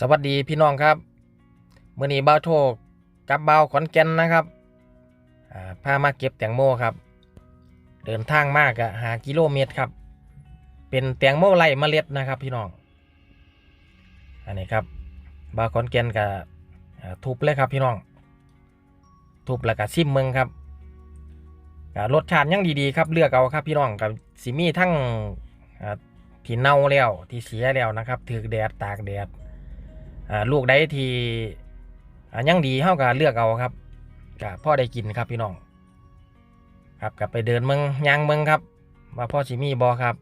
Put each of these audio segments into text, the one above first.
สวัสดีพี่น้องครับมื่อนี้บ่าโชคกับเบาขอนแก่นนะครับอ่าพามาเก็บแตงโมครับ เดินทางมากอะหากิโลเมตรครับ เป็นแตงโมไร่เมล็ดนะครับพี่น้อง อันนี้ครับบ่าขอนแก่นกับทุบเลยครับพี่น้อง ทุบแล้วก็ซิมเมืองครับรสชาติยังดีๆครับเลือกเอาครับพี่น้องกับสิมีทั้งที่เน่าแล้วที่เสียแล้วนะครับถือแดดตากแดด ลูกใดที่อ่ายังดีเฮาก็เลือกเอาครับก็พ่อได้กินครับพี่น้อง ครับกลับไปเดินเมืองยางเมืองครับว่าพ่อสิมีบอครับ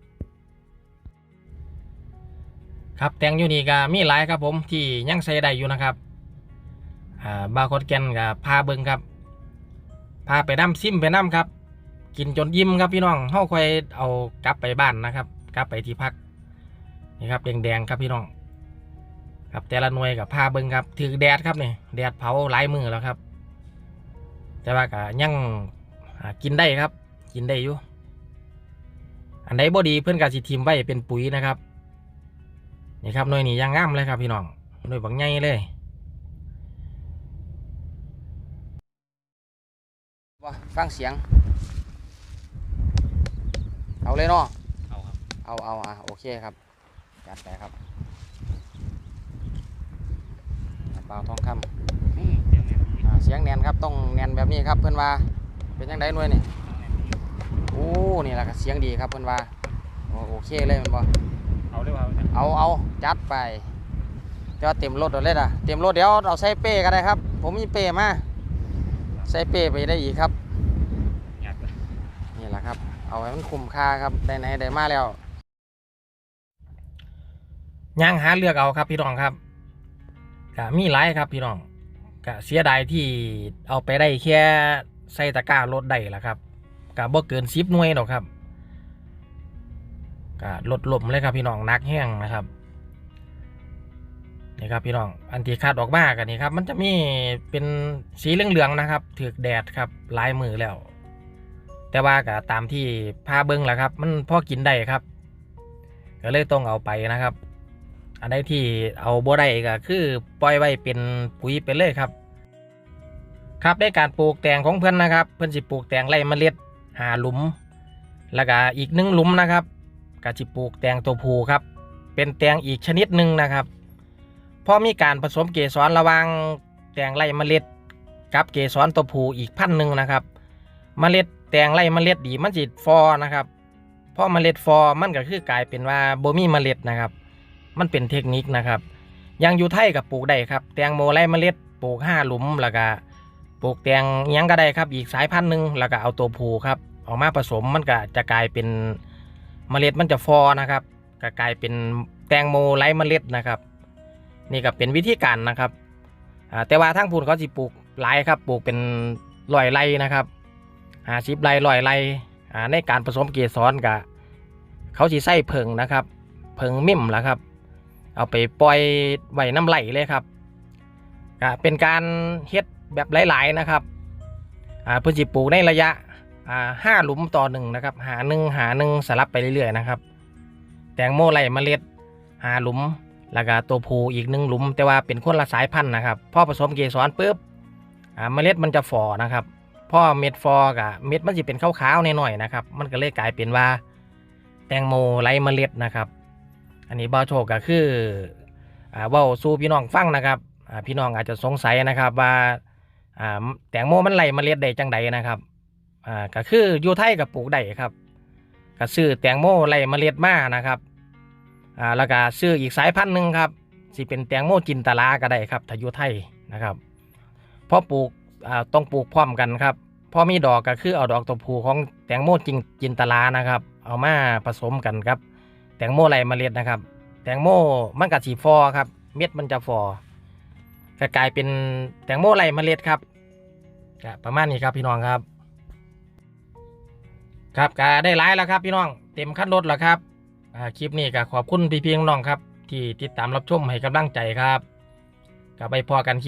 ครับแตงอยู่นี่ก็มีหลายครับผมที่ยังใส่ได้อยู่นะครับอ่าบาร์โคดแกนกับพาเบิงครับ พาไปน้ำซิมไปน้ำครับ กินจนยิ้มครับพี่น้องเฮาค่อยเอากลับไปบ้านนะครับ กลับไปที่พักนี่ครับแดงๆครับพี่น้อง ครับแต่ละหน่วยกับผ้าเบิงครับถือแดดครับนี่แดดเผาหลายมือแล้วครับ แต่ว่าก็ยังหากินได้ครับ กินได้อยู่ อันใดบ่ดีเพื่อนกาสิทีมไว้เป็นปุ๋ยนะครับนี่ครับหน่วยนี้ยังงามเลยครับพี่น้องหน่วยบักใหญ่เลยว่าฟังเสียง เอาเลยเนาะเอาครับเอาเอาอะโอเคครับจัดไปครับ เปล่าทองคำอืมเดี๋ยวเนี่ยอ่าเสียงแนนครับต้องแนนแบบนี้ครับเพื่อนว่าเป็นยังไงหน่วยนี่โอ้นี่แหละครับเสียงดีครับเพื่อนว่าโอ้โอเคเลยแมันบอเอาเรียกว่าเอาเนี่ยเอาเอาจัดไปเดี๋ยวเต็มรถเอาเลยนะเต็มรถเดี๋ยวเอาใส่เป้ก็ได้ครับ ผมมีเป้มาใส่เป้ไปได้อีกครับหยัดเลยนี่แหละครับ เอาให้มันคุ้มค่าครับได้ไหนได้มาแล้วย่างหาเลือกเอาครับพี่น้องครับ ก็มีหลายครับพี่น้องก็เสียดายที่เอาไปได้แค่ใส่ตะกร้ารถได้ละครับก็บ่เกินสิบหน่วยหรอกครับก็ลดลมเลยครับพี่น้องนักแห้งนะครับนี่ครับพี่น้องอันที่คาดออกมากันนี่ครับ มันจะมีเป็นสีเหลืองๆนะครับถือกแดดครับลายมือแล้ว แต่ว่าก็ตามที่พาเบิ้งแหละครับ มันพอกินได้ครับ ก็เลยต้องเอาไปนะครับ อันใดที่เอาบ่ได้ก็คือปล่อยไว้เป็นปุ๋ยไปเลยครับ ครับได้การปลูกแตงของเพื่อนนะครับ เพื่อนสิปลูกแตงไร่เมล็ดหาหลุม แล้วก็อีกหนึ่งหลุมนะครับก็สิปลูกแตงตัวผูครับ เป็นแตงอีกชนิดหนึ่งนะครับพอมีการผสมเกสรระหว่างแตงไร่เมล็ดกับเกสรตัวผูอีกพันหนึ่งนะครับ เมล็ดแตงไร่เมล็ดดีมันสิฟอนะครับพอเมล็ดฟอมันก็คือกลายเป็นว่าโบมีเมล็ดนะครับ มันเป็นเทคนิคนะครับยังอยู่ไทยกับปลูกได้ครับ แตงโมไร่เมล็ดปลูกห้าหลุมแล้วก็ปลูกแตงยังก็ได้ครับ อีกสายพันธุ์หนึ่งแล้วก็เอาตัวผูครับออกมาผสมมันก็จะกลายเป็นเมล็ดมันจะฟอนะครับก็กลายเป็นแตงโมไร้เมล็ดนะครับ นี่ก็เป็นวิธีการนะครับอ่าแต่ว่าทางพูนเขาสิปลูกหลายครับปลูกเป็นร้อยไร่นะครับหาสิบไร่ร้อยไร่ในการผสมเกสรกับเขาสิใส่เพิงนะครับ เพิงมิ่มละครับ เอาไปปล่อยไว้น้ำไหลเลยครับก็เป็นการเฮ็ดแบบหลายๆนะครับอ่าเพื่อสิปลูกในระยะอ่าห้าหลุมต่อหนึ่งนะครับ หาหนึ่งหาหนึ่งสลับไปเรื่อยๆนะครับ แตงโมไหลเมล็ดหาหลุมแล้วก็ตัวผูอีกหนึ่งหลุม แต่ว่าเป็นคนละสายพันธุ์นะครับพอผสมเกสรปุ๊บอ่าเมล็ดมันจะฝ่อนะครับพ่อเม็ดฟอกับเม็ดมันจะเป็นขาวๆหน่อยๆนะครับ มันก็เลยกลายเป็นว่า แตงโมไร้เมล็ดนะครับ อันนี้บ่าวโชคก็คืออ่าเว่าสู้พี่น้องฟังนะครับอ่าพี่น้องอาจจะสงสัยนะครับว่าอ่าแตงโมมันไหลเมล็ดได้จังใดนะครับอ่าก็คืออยู่ไทยกับปลูกได้ครับก็ซื้อแตงโมไหลเมล็ดมานะครับอ่าแล้วก็ซื้ออีกสายพันธุ์หนึ่งครับสิเป็นแตงโมจินตลาก็ได้ครับถ้าอยู่ไทยนะครับพอปลูกอ่าต้องปลูกพร้อมกันครับพอมีดอกก็คือเอาดอกตัวผู้ของแตงโมจินจินตลานะครับ เอามาผสมกันครับ แตงโมไรเมล็ดนะครับ แตงโมมันกับสีฟอครับ เม็ดมันจะฟอก็กลายเป็นแตงโมไรเมล็ดครับประมาณนี้ครับพี่น้องครับ ครับก็ได้ไลฟ์แล้วครับพี่น้องเต็มขั้นรถแล้วครับคลิปนี้ก็ขอบคุณพี่ๆน้องครับ ที่ติดตามรับชมให้กำลังใจครับก็ไปพอกันคลิป